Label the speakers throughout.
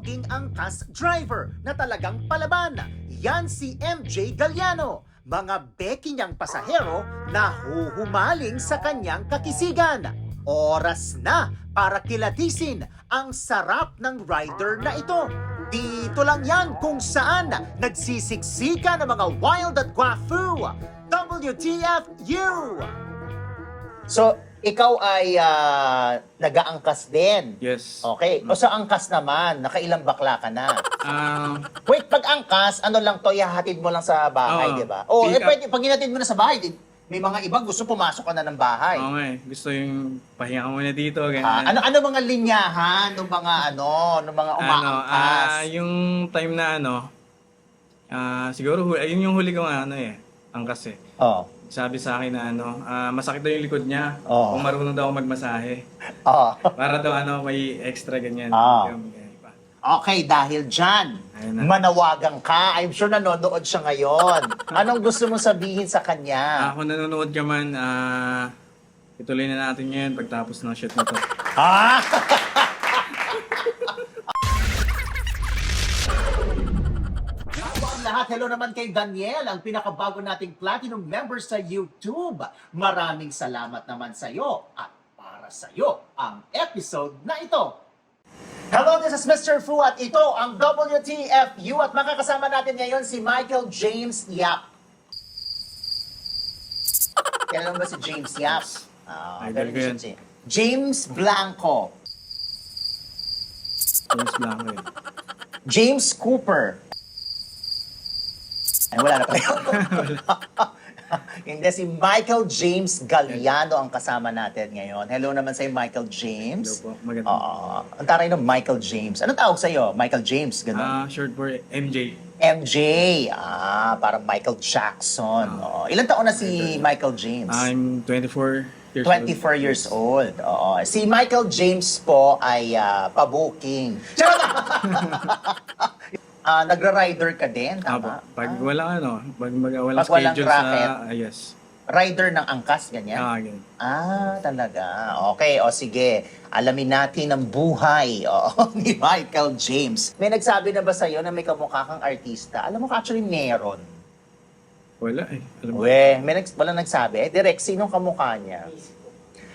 Speaker 1: pasabuging angkas driver na talagang palaban. Yan si MJ Galliano. Mga beki niyang pasahero na huhumaling sa kanyang kakisigan. Oras na para kilatisin ang sarap ng rider na ito. Dito lang yan kung saan nagsisiksika ng mga wild at guafu. WTFU! So, ikaw ay ah, nag-aangkas din.
Speaker 2: Yes.
Speaker 1: Okay. O sa angkas naman, nakailang bakla ka na.
Speaker 2: Ah,
Speaker 1: Wait, pag angkas, ano lang to, ihahatid mo lang sa bahay,
Speaker 2: Oo.
Speaker 1: di ba? O, eh,
Speaker 2: Pick up.
Speaker 1: pwede, pag hinatid mo na sa bahay, di, may mga iba gusto pumasok ka na ng bahay.
Speaker 2: okay. Gusto yung pahinga ka muna dito. Ganyan.
Speaker 1: Ah, ano ano mga linyahan ng mga ano, ng mga
Speaker 2: Ano,
Speaker 1: umaangkas?
Speaker 2: ah, yung time na ano, ah, siguro, hu- ayun yung huli ko ano eh, angkas eh.
Speaker 1: oh.
Speaker 2: Sabi sa akin na ano, ah, masakit daw yung likod niya.
Speaker 1: Oo.
Speaker 2: Kung marunong daw ako magmasahe.
Speaker 1: Oh.
Speaker 2: Para daw ano, may extra ganyan. Yung- iba.
Speaker 1: Okay, dahil dyan,
Speaker 2: Ayun na.
Speaker 1: manawagan ka. I'm sure nanonood siya ngayon. Anong gusto mo sabihin sa
Speaker 2: Ah,
Speaker 1: kanya?
Speaker 2: kung nanonood ka man, ah, ituloy na natin ngayon pagtapos ng shoot na to.
Speaker 1: Ah! hello naman kay Daniel, ang pinakabago nating platinum member sa YouTube. Maraming salamat naman sa iyo at para sa iyo ang episode na ito. Hello, this is Mr. Fu at ito ang WTFU at makakasama natin ngayon si Michael James Yap. Kailan ba si James Yap?
Speaker 2: Ko
Speaker 1: siya,
Speaker 2: yan.
Speaker 1: James. Blanco.
Speaker 2: James Blanco.
Speaker 1: James Cooper. Ay, wala na tayo. Hindi, si Michael James Galliano ang kasama natin ngayon. Hello naman sa'yo, Michael James.
Speaker 2: Hello po, magandang-
Speaker 1: Oo. ang taray ng Michael James. Anong tawag sa'yo? Michael James, gano'n?
Speaker 2: Ah, short for MJ.
Speaker 1: MJ. Ah, parang Michael Jackson. Oo. Ilan taon na si Michael James?
Speaker 2: I'm 24 years
Speaker 1: 24
Speaker 2: old.
Speaker 1: years old. Oo. Si Michael James po ay ah, pa-booking. Charot! Ah, nagra-rider ka din,
Speaker 2: Apo,
Speaker 1: tama?
Speaker 2: pag wala ano, pag, mag, walang
Speaker 1: Pag walang
Speaker 2: schedule
Speaker 1: racket.
Speaker 2: sa, ah, yes.
Speaker 1: Rider ng angkas, ganyan?
Speaker 2: Ah, ganyan.
Speaker 1: Ah, talaga. Okay, o sige. Alamin natin ang buhay o, ni Michael James. May nagsabi na ba sa'yo na may kamukha kang artista? Alam mo ka, actually meron.
Speaker 2: Wala eh. Alam mo,
Speaker 1: We, may nags wala nagsabi. Eh, direct, sinong kamukha niya?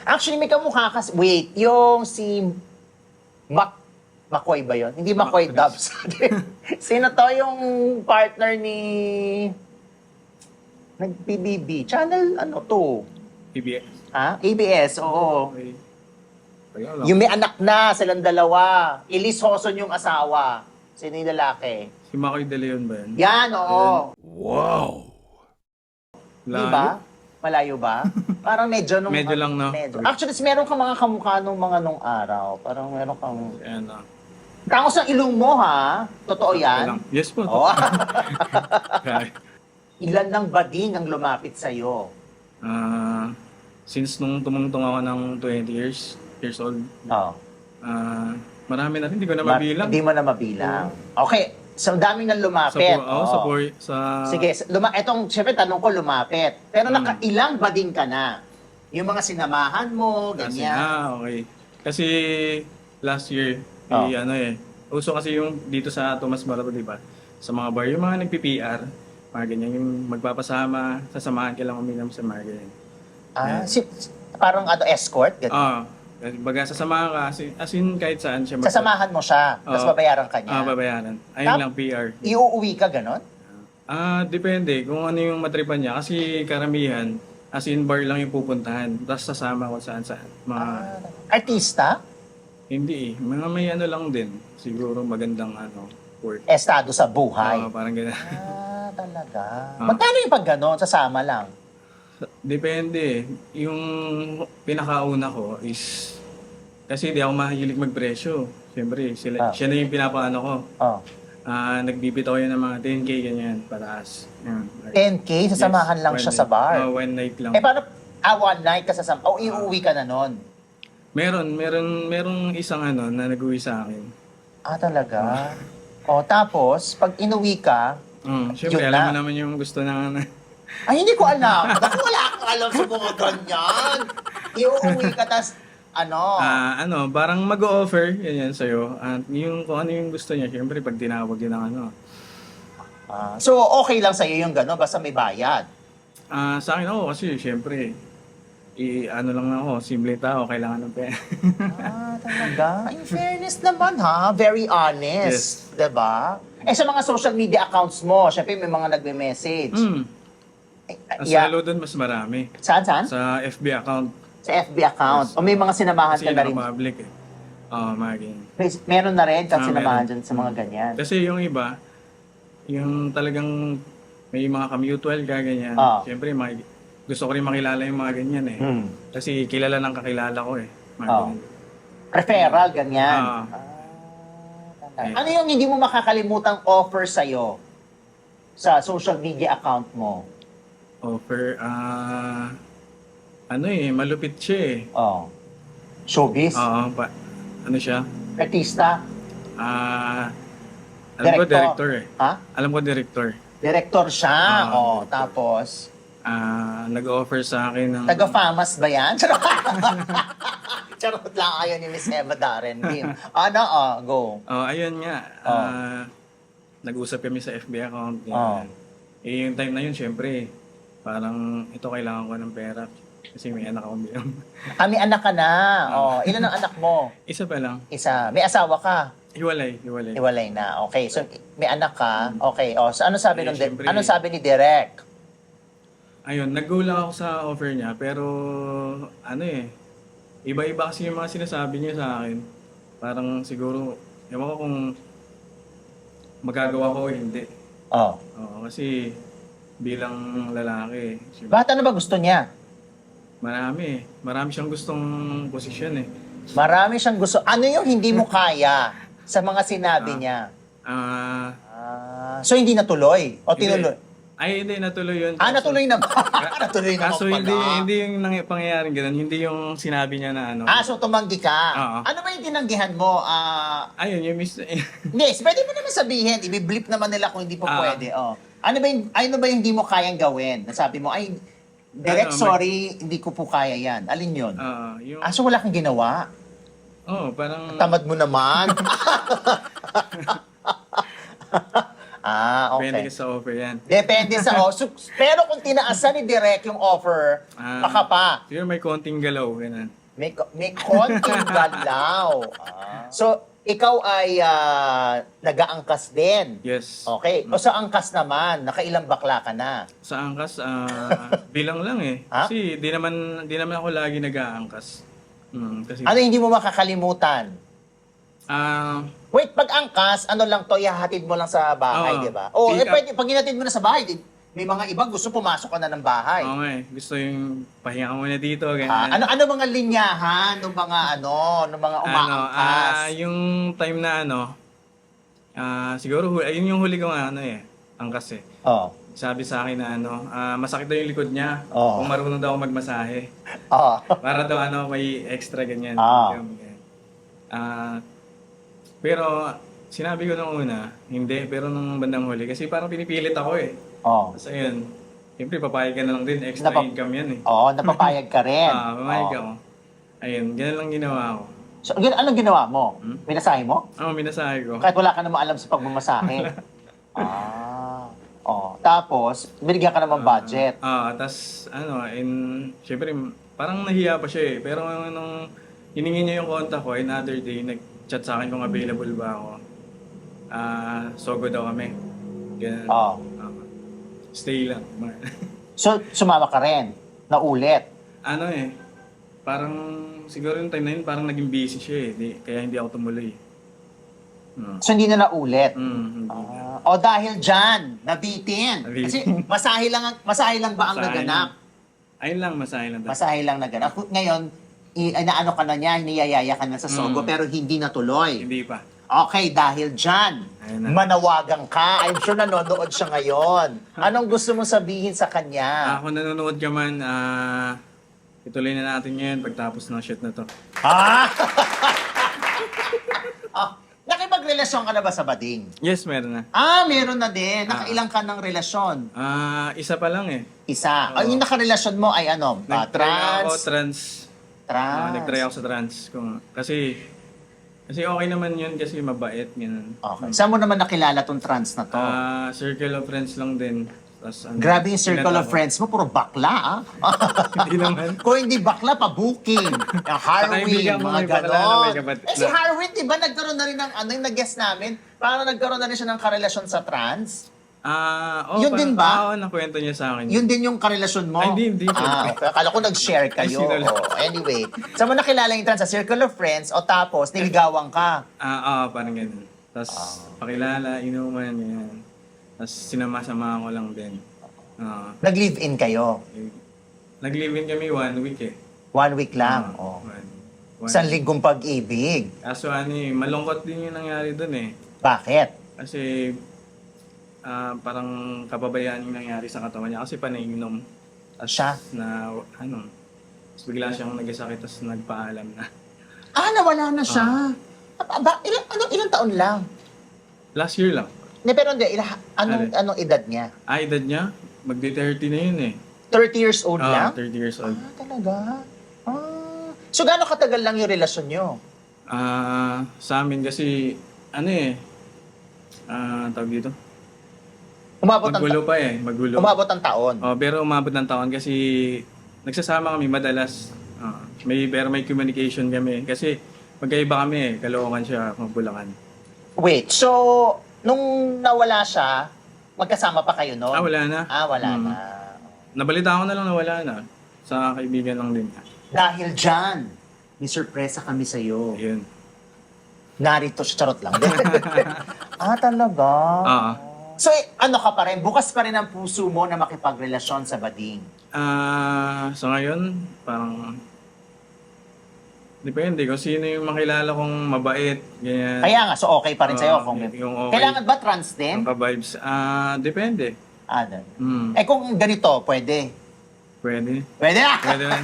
Speaker 1: Actually, may kamukha ka. Wait, yung si Mac McCoy ba yon? Hindi
Speaker 2: Mac-
Speaker 1: Dubs. Sino to yung partner ni nag-PBB? Channel ano to?
Speaker 2: PBX.
Speaker 1: Ha? ABS, oo.
Speaker 2: Okay. Tagal lang.
Speaker 1: Yung may anak na, silang dalawa. Elise Hoson yung asawa. Sino yung lalaki?
Speaker 2: Si Makoy De Leon ba yun?
Speaker 1: Yan, oo.
Speaker 2: Layo.
Speaker 1: Di ba? Malayo ba? Parang medyo nung...
Speaker 2: Medyo lang, no?
Speaker 1: Medyo. Actually, meron kang mga kamukha nung mga nung araw. Parang meron kang...
Speaker 2: Ayan na.
Speaker 1: Tangos ang ilong mo, ha? Totoo yan?
Speaker 2: Yes po. Grabe.
Speaker 1: Ilan ng bading ang lumapit sa'yo?
Speaker 2: Ah, since nung tumungtong ako ng 20 years, years old,
Speaker 1: Oh.
Speaker 2: ah, marami na rin, hindi ko na mabilang.
Speaker 1: Hindi mo na mabilang. Okay. So, daming nang
Speaker 2: Sa,
Speaker 1: lumapit.
Speaker 2: po, oh, sa,
Speaker 1: Oo.
Speaker 2: por- sa,
Speaker 1: Sige, luma etong syempre tanong ko lumapit. Pero
Speaker 2: Hmm.
Speaker 1: nakailang bading ka na? Yung mga sinamahan mo,
Speaker 2: Kasi,
Speaker 1: ganyan.
Speaker 2: ah, okay. Kasi last year,
Speaker 1: Oh.
Speaker 2: eh, ano eh, uso kasi yung dito sa Tomas Barato, di ba? Sa mga bar, yung mga nagpi-PR, mga ganyan, yung magpapasama, sasamahan ka lang uminom sa mga ganyan.
Speaker 1: Ah, si, parang ano, escort? Ganyan.
Speaker 2: Ah, kasi baga sasamahan ka, as in, as in kahit saan siya magpa-
Speaker 1: Sasamahan mo siya, tapos
Speaker 2: Oo.
Speaker 1: babayaran ka niya.
Speaker 2: Ah, babayaran. Ayun
Speaker 1: Tap-
Speaker 2: lang, PR.
Speaker 1: Iuuwi ka, ganon?
Speaker 2: Ah, depende kung ano yung matripan niya. Kasi karamihan, as in bar lang yung pupuntahan. Tapos sasama ko saan saan. Mga,
Speaker 1: Ah, artista?
Speaker 2: Hindi eh. Mga may ano lang din. Siguro magandang ano, work.
Speaker 1: Estado sa buhay.
Speaker 2: Ah, parang ganun.
Speaker 1: ah, talaga.
Speaker 2: Ah.
Speaker 1: Magkano yung pag ganon? Sasama lang.
Speaker 2: Depende. eh. Yung pinakauna ko is, kasi di ako mahilig magpresyo. Siyempre, sila,
Speaker 1: Ah.
Speaker 2: siya na yung pinapaano ko.
Speaker 1: Oh.
Speaker 2: Ah, nagbibitaw yun ng mga 10k, ganyan, pataas. Yan.
Speaker 1: 10K, sasamahan
Speaker 2: Yes,
Speaker 1: lang siya sa bar.
Speaker 2: Ah, one night lang.
Speaker 1: eh, paano, ah, one night ka sasama, o iuwi ka na nun?
Speaker 2: Meron, meron, merong isang ano na nag-uwi sa akin.
Speaker 1: Ah, talaga? O, tapos, pag inuwi ka,
Speaker 2: Mm, syempre,
Speaker 1: Yun
Speaker 2: alam
Speaker 1: na.
Speaker 2: mo naman yung gusto na ano.
Speaker 1: Ay, hindi ko alam. Ako wala akong alam sa mga ganyan. Iuuwi ka, tas ano?
Speaker 2: Ah, ano, parang mag-o-offer yan yan sa'yo. At yung kung ano yung gusto niya, syempre pag tinawag yun ng ano.
Speaker 1: Ah, so, okay lang sa'yo yung gano'n, basta may bayad.
Speaker 2: Ah, sa akin ako kasi syempre i ano lang ako, simple tao, kailangan ng pera.
Speaker 1: ah, talaga? In fairness naman ha, very honest. 'di ba? Eh sa mga social media accounts mo, syempre may mga nagme-message.
Speaker 2: hmm.
Speaker 1: Eh,
Speaker 2: Ang
Speaker 1: yeah.
Speaker 2: salo doon mas marami.
Speaker 1: Saan, saan?
Speaker 2: Sa FB account.
Speaker 1: Sa FB account. O may mga sinamahan
Speaker 2: Kasi
Speaker 1: ka na rin.
Speaker 2: public eh. Oo, mga ganyan.
Speaker 1: May, meron na rin kang
Speaker 2: Ah,
Speaker 1: sinamahan dyan sa mga ganyan.
Speaker 2: Kasi yung iba, yung talagang may mga ka-mutual ka, ganyan.
Speaker 1: Ah.
Speaker 2: Syempre, maki- gusto ko rin makilala yung mga ganyan eh.
Speaker 1: Hmm.
Speaker 2: Kasi kilala ng kakilala ko eh. Mga ganyan.
Speaker 1: Referral, ganyan.
Speaker 2: Ah.
Speaker 1: Ah, ano yung hindi mo makakalimutang offer sa'yo sa social media account mo?
Speaker 2: Offer, ah... ano eh, malupit siya eh.
Speaker 1: Oh. Showbiz?
Speaker 2: Oo, pa, ano siya?
Speaker 1: Artista?
Speaker 2: Ah... alam ko,
Speaker 1: Director.
Speaker 2: director eh.
Speaker 1: Ha?
Speaker 2: Alam ko, director.
Speaker 1: Director siya.
Speaker 2: Ah.
Speaker 1: oh, tapos,
Speaker 2: Ah, nag-offer sa akin ng...
Speaker 1: taga-famas ba yan? Charot. Charot lang ayaw ni Miss Eva Darren Lim. Ano, oh, go.
Speaker 2: Oh, ayun nga.
Speaker 1: Oh.
Speaker 2: Ah, nag-usap kami sa FB account. Yan.
Speaker 1: Oh.
Speaker 2: Eh, yung time na yun, syempre, parang ito kailangan ko ng pera. Kasi may anak akong bilang.
Speaker 1: Kami anak ka na. Oh, ilan ang anak mo?
Speaker 2: Isa pa lang.
Speaker 1: Isa. May asawa ka?
Speaker 2: Hiwalay, hiwalay.
Speaker 1: Iwalay na. Okay. So, may anak ka. Okay. Oh, so ano sabi
Speaker 2: Eh,
Speaker 1: nung
Speaker 2: syempre-
Speaker 1: ano sabi ni Derek?
Speaker 2: Ayun, nag-go lang ako sa offer niya, pero ano eh, iba-iba kasi yung mga sinasabi niya sa akin. Parang siguro, ewan ko kung magagawa ko o hindi.
Speaker 1: Oh.
Speaker 2: Oo, kasi bilang lalaki, syempre,
Speaker 1: Bakit ano ba gusto niya?
Speaker 2: marami eh. Marami siyang gustong posisyon eh.
Speaker 1: Marami siyang gusto. Ano yung hindi mo kaya sa mga sinabi
Speaker 2: Ah.
Speaker 1: niya?
Speaker 2: Ah,
Speaker 1: Ah, so hindi natuloy o
Speaker 2: Hindi.
Speaker 1: tinuloy?
Speaker 2: Ay hindi, natuloy yun.
Speaker 1: Ah, natuloy na ba? natuloy na
Speaker 2: Kaso hindi, hindi yung nang, pangyayaring ganun, hindi yung sinabi niya na ano.
Speaker 1: Ah, so tumanggi ka.
Speaker 2: Oo.
Speaker 1: Ano ba yung tinanggihan mo? Ah,
Speaker 2: Ayun, yung miss...
Speaker 1: hindi, pwede mo naman sabihin. Ibi-blip naman nila kung hindi po
Speaker 2: Ah.
Speaker 1: pwede. Oh. Ano ba yung, ano ba yung hindi mo kayang gawin? Nasabi mo, ay, direct
Speaker 2: Ano, may-
Speaker 1: sorry, hindi ko po kaya yan. Alin yun?
Speaker 2: Ah, yung...
Speaker 1: Ah, so wala kang ginawa?
Speaker 2: Oh, parang...
Speaker 1: Tamad mo naman. ah,
Speaker 2: Depende
Speaker 1: okay.
Speaker 2: ka sa offer yan.
Speaker 1: Depende sa oh, so, pero kung tinaasan ni Direk yung offer,
Speaker 2: Ah.
Speaker 1: baka pa.
Speaker 2: Siguro may konting galaw, ganun.
Speaker 1: May, ko- may konting galaw. Ah. So, ikaw ay ah, nag-aangkas din.
Speaker 2: Yes.
Speaker 1: Okay. O sa angkas naman, nakailang bakla ka na.
Speaker 2: Sa angkas, ah, bilang lang eh.
Speaker 1: Ha?
Speaker 2: Kasi di naman, di naman ako lagi nag-aangkas. Hmm, kasi,
Speaker 1: Ano hindi mo makakalimutan?
Speaker 2: ah,
Speaker 1: Wait, pag angkas, ano lang to, ihahatid mo lang sa bahay,
Speaker 2: Oo.
Speaker 1: di ba? O, eh,
Speaker 2: Pick up.
Speaker 1: pwede, pag hinatid mo na sa bahay, di, may mga iba gusto pumasok ka na ng bahay.
Speaker 2: oo nga eh. Gusto yung pahinga ka muna dito, ganyan.
Speaker 1: Ah, ano ano mga linyahan ng mga ano, ng mga
Speaker 2: Ano,
Speaker 1: umaangkas?
Speaker 2: ah, yung time na ano, ah, siguro, hu- ayun yung huli ko nga, ano eh, angkas eh.
Speaker 1: oh.
Speaker 2: Sabi sa akin na ano, ah, masakit daw yung likod niya.
Speaker 1: Oo.
Speaker 2: Kung marunong daw ako magmasahe.
Speaker 1: Oh.
Speaker 2: Para daw ano, may extra ganyan.
Speaker 1: Ah.
Speaker 2: Ganyan. Ah, pero sinabi ko nung una, hindi, pero nung bandang huli, kasi parang pinipilit ako eh.
Speaker 1: Oh.
Speaker 2: Tapos ayun, siyempre papayag ka na lang din, extra
Speaker 1: Napa-
Speaker 2: income yan eh.
Speaker 1: Oo, napapayag ka rin.
Speaker 2: Ah, papayag
Speaker 1: Oo.
Speaker 2: ako. Ayun, ganun lang ginawa ko.
Speaker 1: So, gin- anong ginawa mo?
Speaker 2: Hmm?
Speaker 1: Minasahe mo?
Speaker 2: Oo, minasahe ko.
Speaker 1: Kahit wala ka naman alam sa pagmamasahe. ah. Oh, tapos binigyan ka naman budget.
Speaker 2: Ah, tas ano, in, siyempre, parang nahiya pa siya eh. Pero nung hiningi niya yung contact ko, another day, nag-chat sa akin kung available ba ako. Ah, sogo daw kami. Ganun.
Speaker 1: Oh.
Speaker 2: Ah, stay lang.
Speaker 1: So, sumama ka rin. Naulit.
Speaker 2: ano eh, parang siguro yung time na yun, parang naging busy siya eh. Di, kaya hindi ako tumuloy. Hmm.
Speaker 1: So, hindi na naulit.
Speaker 2: Mm, hindi.
Speaker 1: Ah, o dahil dyan, nabitin.
Speaker 2: Nabitin.
Speaker 1: Kasi masahe lang, ang- masahe lang ba ang
Speaker 2: Masahe
Speaker 1: naganap?
Speaker 2: Ayun lang, masahe lang.
Speaker 1: Masahe lang naganap. Ngayon, inaano ka na niya, hiniyayaya ka na sa Sogo,
Speaker 2: Mm.
Speaker 1: pero hindi natuloy.
Speaker 2: Hindi pa.
Speaker 1: Okay, dahil dyan,
Speaker 2: Ayun na.
Speaker 1: manawagan ka. I'm sure nanonood siya ngayon. Anong gusto mo sabihin sa kanya?
Speaker 2: Ah, kung nanonood ka man, ah, ituloy na natin ngayon pagtapos ng shoot na to.
Speaker 1: Ha? ah, nakipagrelasyon ka na ba sa bading?
Speaker 2: Yes, meron na.
Speaker 1: Ah, meron na din. Nakailang ka ng relasyon?
Speaker 2: Ah, isa pa lang eh.
Speaker 1: Isa. Ang yung nakarelasyon mo ay ano? Ah,
Speaker 2: Nag-try na ako,
Speaker 1: trans?
Speaker 2: trans.
Speaker 1: Trans.
Speaker 2: Ah, nag-try ako sa trans. Kung, kasi, kasi okay naman yun kasi mabait. Ganun.
Speaker 1: Okay. Saan mo naman nakilala tong trans na to?
Speaker 2: Ah, circle of friends lang din. Tas, ano,
Speaker 1: Grabe yung circle of friends mo, puro bakla ah.
Speaker 2: Hindi naman.
Speaker 1: Kung hindi bakla, pa-booking. Yung Harwin,
Speaker 2: Kaibigan mo
Speaker 1: mga
Speaker 2: may bakla na
Speaker 1: ganon.
Speaker 2: may kapat-
Speaker 1: Eh si Harwin, di ba nagkaroon na rin ng, ano yung nag-guest namin? Parang nagkaroon na rin siya ng karelasyon sa trans?
Speaker 2: Ah, oh,
Speaker 1: Yun din ba?
Speaker 2: Oo, nakwento niya sa akin.
Speaker 1: Yun din yung karelasyon mo?
Speaker 2: Ay, hindi, hindi.
Speaker 1: Ah, okay. Akala ko nag-share kayo.
Speaker 2: Ay.
Speaker 1: Oh, anyway, saan mo nakilala yung trans? Sa circle of friends o tapos niligawan ka?
Speaker 2: Ah, ah, parang ganun. Tapos,
Speaker 1: Ah.
Speaker 2: pakilala, inuman, ganyan. Tapos, sinama-sama ko lang din. Ah,
Speaker 1: Nag-live-in kayo?
Speaker 2: eh, nag-live-in kami one week eh.
Speaker 1: One week lang.
Speaker 2: Ah,
Speaker 1: oh.
Speaker 2: one- one-
Speaker 1: Isang linggong pag-ibig.
Speaker 2: Kaso ano eh, malungkot din yung nangyari dun eh.
Speaker 1: Bakit?
Speaker 2: Kasi, ah, parang kababayaan yung nangyari sa katawan niya. Kasi panainom. Tapos
Speaker 1: Siya?
Speaker 2: Na, ano, tapos bigla siyang nagasakit, tapos nagpaalam na.
Speaker 1: Ah, nawala na siya. Ah, ba, ilang, ano, ilang taon lang?
Speaker 2: Last year lang.
Speaker 1: Ne, pero hindi, ilang, anong,
Speaker 2: Ano?
Speaker 1: anong edad niya?
Speaker 2: Ah, edad niya, magdi-30 na yun eh.
Speaker 1: 30 years old
Speaker 2: Ah,
Speaker 1: lang?
Speaker 2: 30 years old.
Speaker 1: Ah, talaga? Ah. So, gaano katagal lang yung relasyon nyo?
Speaker 2: Ah, sa amin kasi, ano eh, ah, tawag dito?
Speaker 1: Umabot ang,
Speaker 2: Magulo pa eh, magulo.
Speaker 1: umabot ang taon.
Speaker 2: Oh, pero umabot ng taon kasi nagsasama kami madalas. Ah, may pero may communication kami kasi magkaiba kami eh, Caloocan siya, Bulacan.
Speaker 1: Wait, so, nung nawala siya, magkasama pa kayo noon?
Speaker 2: Ah, wala na.
Speaker 1: Ah, wala
Speaker 2: Hmm.
Speaker 1: na.
Speaker 2: Nabalita ko na lang na wala na. Sa kaibigan lang din.
Speaker 1: Dahil dyan, may surpresa kami sa'yo.
Speaker 2: Ayun.
Speaker 1: Narito siya, charot lang. ah, talaga?
Speaker 2: Ah.
Speaker 1: So, eh, ano ka pa rin? Bukas pa rin ang puso mo na makipagrelasyon sa bading.
Speaker 2: Ah, sa ngayon, parang Depende kung sino yung makilala kong mabait, ganyan.
Speaker 1: Kaya nga, so okay pa rin sa'yo.
Speaker 2: Ah,
Speaker 1: Kung
Speaker 2: yung okay.
Speaker 1: Kailangan ba trans din?
Speaker 2: Yung ka-vibes. Ah, depende.
Speaker 1: Ah, dun.
Speaker 2: Hmm,
Speaker 1: Eh kung ganito, pwede.
Speaker 2: pwede.
Speaker 1: Pwede na!
Speaker 2: Pwede na.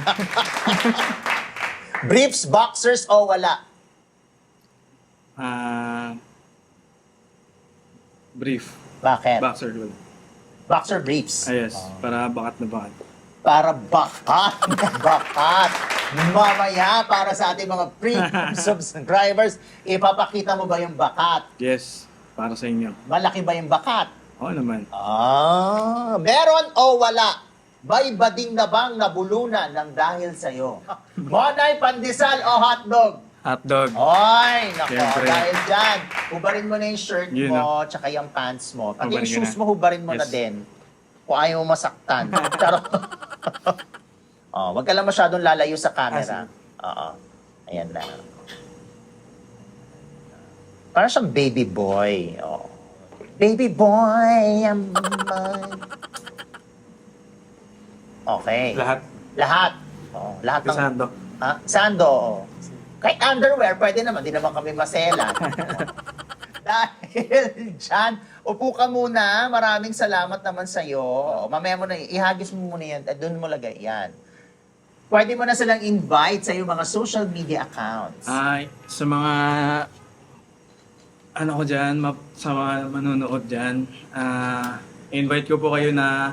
Speaker 1: Briefs, boxers o wala?
Speaker 2: Ah, brief.
Speaker 1: Bakit?
Speaker 2: Boxer good.
Speaker 1: Boxer briefs.
Speaker 2: Ah, yes. Para bakat na bakat.
Speaker 1: Para bakat. bakat. Mamaya, para sa ating mga premium subscribers, ipapakita mo ba yung bakat?
Speaker 2: Yes. Para sa inyo.
Speaker 1: Malaki ba yung bakat?
Speaker 2: Oo naman.
Speaker 1: Ah, meron o wala? May bading na bang nabulunan ng dahil sa'yo? Monay, pandesal o hotdog?
Speaker 2: Hotdog.
Speaker 1: Oy, nako,
Speaker 2: Siyempre.
Speaker 1: dahil dyan, hubarin mo na yung shirt
Speaker 2: Yun,
Speaker 1: mo, tsaka yung pants mo. Pati yung
Speaker 2: Hubarin ko
Speaker 1: shoes
Speaker 2: na.
Speaker 1: mo, hubarin mo na
Speaker 2: Yes.
Speaker 1: din. Kung ayaw mo masaktan. Charot. oh, wag ka lang masyadong lalayo sa camera. Oo. Ayan na. Para siyang baby boy. Oh. Baby boy, I'm mine. Okay.
Speaker 2: Lahat.
Speaker 1: Lahat. Oh, lahat ng
Speaker 2: Kasando.
Speaker 1: Ha? Sando. oo. Kahit underwear, pwede naman. Di naman kami masela. Dahil dyan, upo ka muna. Maraming salamat naman sa'yo. Mamaya mo na, ihagis mo muna yan. Doon mo lagay yan. Pwede mo na silang invite sa iyong mga social media accounts.
Speaker 2: Ay, sa mga ano ko dyan, ma- sa mga manonood dyan, ah, invite ko po kayo na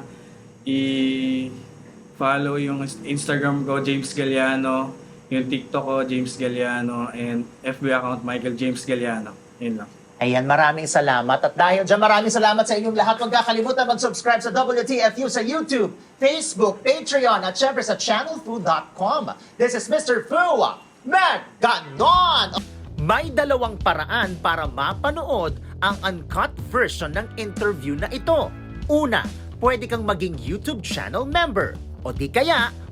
Speaker 2: i-follow yung Instagram ko, James Galliano, yung TikTok ko, James Galliano, and FB account, Michael James Galliano. Yun lang.
Speaker 1: Ayan, maraming salamat. At dahil dyan, maraming salamat sa inyong lahat. Huwag kakalimutan mag-subscribe sa WTFU sa YouTube, Facebook, Patreon, at syempre sa channelfood.com. This is Mr. Fu. Maganon! May dalawang paraan para mapanood ang uncut version ng interview na ito. Una, pwede kang maging YouTube channel member. O di kaya,